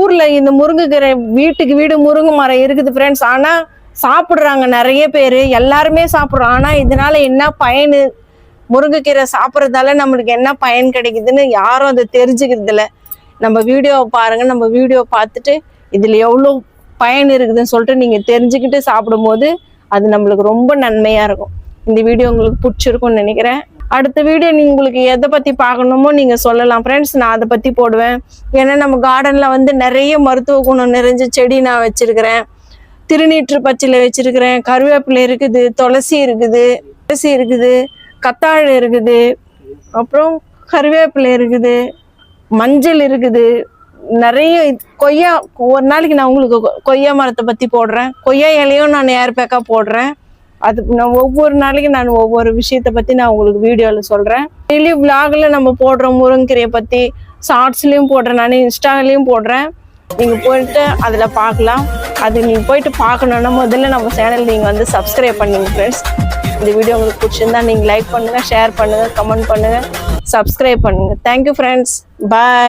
ஊர்ல இந்த முருங்கைக்கீரை வீட்டுக்கு வீடு முருங்கை மரம் இருக்குது ஃப்ரெண்ட்ஸ் ஆனா சாப்பிடுறாங்க நிறைய பேர். எல்லாருமே சாப்பிடுறோம். ஆனா இதனால என்ன பயன்? முருங்கைக்கீரை சாப்பிட்றதால நம்மளுக்கு என்ன பயன் கிடைக்குதுன்னு யாரும் அதை தெரிஞ்சுக்கிறது இல்லை. நம்ம வீடியோவை பாருங்க. நம்ம வீடியோ பார்த்துட்டு இதுல எவ்வளோ பயன் இருக்குதுன்னு சொல்லிட்டு நீங்க தெரிஞ்சுக்கிட்டு சாப்பிடும்போது அது நம்மளுக்கு ரொம்ப நன்மையா இருக்கும். இந்த வீடியோ உங்களுக்கு பிடிச்சிருக்கும்னு நினைக்கிறேன். அடுத்த வீடியோ நீ உங்களுக்கு எதை பத்தி பார்க்கணுமோ நீங்க சொல்லலாம். ஃப்ரெண்ட்ஸ் நான் அதை பத்தி போடுவேன். ஏன்னா நம்ம கார்டன்ல வந்து நிறைய மருத்துவ குணம் நிறைஞ்ச செடி நான் வச்சிருக்கிறேன். திருநீற்று பச்சிலை வச்சிருக்கிறேன். கருவேப்பிலை இருக்குது துளசி இருக்குது துளசி இருக்குது கத்தாழை இருக்குது அப்புறம் கருவேப்பிலை இருக்குது மஞ்சள் இருக்குது. நிறைய கொய்யா ஒரு நாளைக்கு நான் உங்களுக்கு கொ- கொய்யா மரத்தை பத்தி போடுறேன். கொய்யா இலையும் நான் ஏர் பேக்கா போடுறேன். அது நான் ஒவ்வொரு நாளைக்கு நான் ஒவ்வொரு விஷயத்தை பற்றி நான் உங்களுக்கு வீடியோவில் சொல்கிறேன் டெய்லி விளாகில் நம்ம போடுறோம் முருங்கீரையை பற்றி ஷார்ட்ஸ்லேயும் போடுறேன் நான் இன்ஸ்டாலேயும் போடுறேன். நீங்கள் போயிட்டு அதில் பார்க்கலாம் அது நீங்கள் போயிட்டு பார்க்கணுன்னா முதல்ல நம்ம சேனல் நீங்கள் வந்து சப்ஸ்கிரைப் பண்ணுங்க ஃப்ரெண்ட்ஸ் இந்த வீடியோ உங்களுக்கு பிடிச்சிருந்தா நீங்கள் லைக் பண்ணுங்க ஷேர் பண்ணுங்க கமெண்ட் பண்ணுங்கள் சப்ஸ்கிரைப் பண்ணுங்கள் தேங்க்யூ ஃப்ரெண்ட்ஸ் பாய்